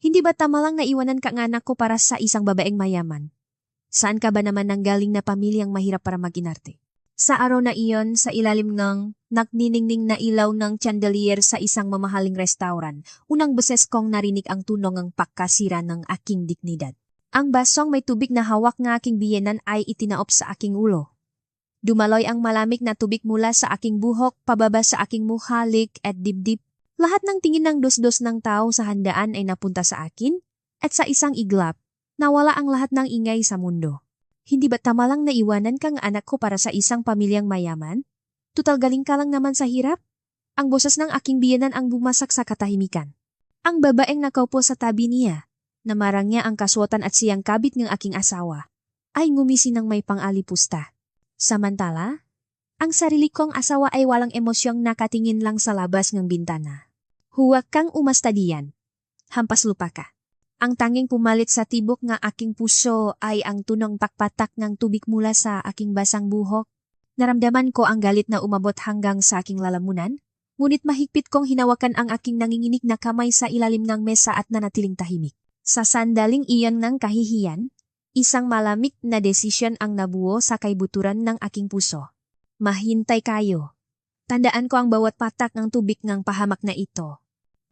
Hindi ba tama lang na iwanan ka ng anak ko para sa isang babaeng mayaman? Saan ka ba naman nanggaling na pamilyang mahirap para maginarte? Sa araw na iyon, sa ilalim ng nagniningning na ilaw ng chandelier sa isang mamahaling restaurant, unang beses kong narinig ang tunog ng pagkasira ng aking dignidad. Ang basong may tubig na hawak ng aking biyenan ay itinaop sa aking ulo. Dumaloy ang malamig na tubig mula sa aking buhok, pababa sa aking mukha, lik at dibdib. Lahat ng tingin ng dos-dos ng tao sa handaan ay napunta sa akin, at sa isang iglap, nawala ang lahat ng ingay sa mundo. Hindi ba tama lang na iwanan kang anak ko para sa isang pamilyang mayaman? Tutal galing ka lang naman sa hirap? Ang boses ng aking biyenan ang bumasak sa katahimikan. Ang babaeng nakaupo sa tabi niya, na marang niya ang kasuotan at siyang kabit ng aking asawa, ay ngumisi ng may pang-alipusta. Samantala, ang sarili kong asawa ay walang emosyong nakatingin lang sa labas ng bintana. Huwag kang umasta diyan. Hampas lupa ka. Ang tanging pumalit sa tibok ng aking puso ay ang tunong pakpatak ng tubig mula sa aking basang buhok. Naramdaman ko ang galit na umabot hanggang sa aking lalamunan, ngunit mahigpit kong hinawakan ang aking nanginginig na kamay sa ilalim ng mesa at nanatiling tahimik. Sa sandaling iyon ng kahihiyan, isang malamig na desisyon ang nabuo sa kaibuturan ng aking puso. Mahintay kayo. Tandaan ko ang bawat patak ng tubig ng pahamak na ito.